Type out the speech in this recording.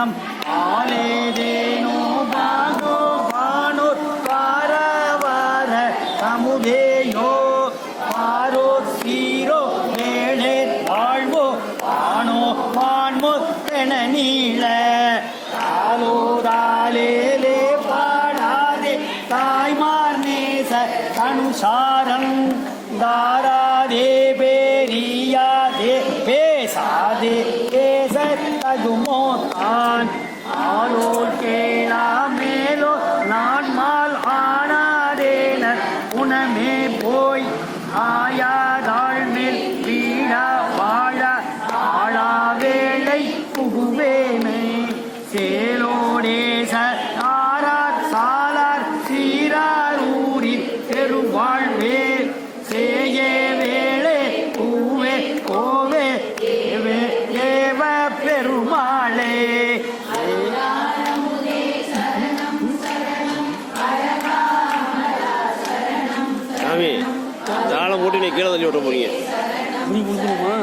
ஞானம் ஆலேதேனோ பாகோ பானோர் பாரவார சமுதேயோ பாரோ சீரோ வேளே ஆழ்வோ பானோ பான்மோ தென நீள. தாலோதாலேலே பாடாதே தாய்மார் நேச அனுசாரம் தாராதே பேரியாதே பேசாதே தகுமோ தான். ஆளோர் கேளா மேலோ நான் மால் ஆனாதேனர். உணமே போய் ஆயாதாள் மேல் வீழா வாழ. ஆழா வேளை புகுவேனை சேலோடேச ஆரார் சாலார் சீரார் ஊரில் பெருவாழ்வே கீழே தள்ளி விட்ட போறீங்க. முடி கொடுக்கணுமா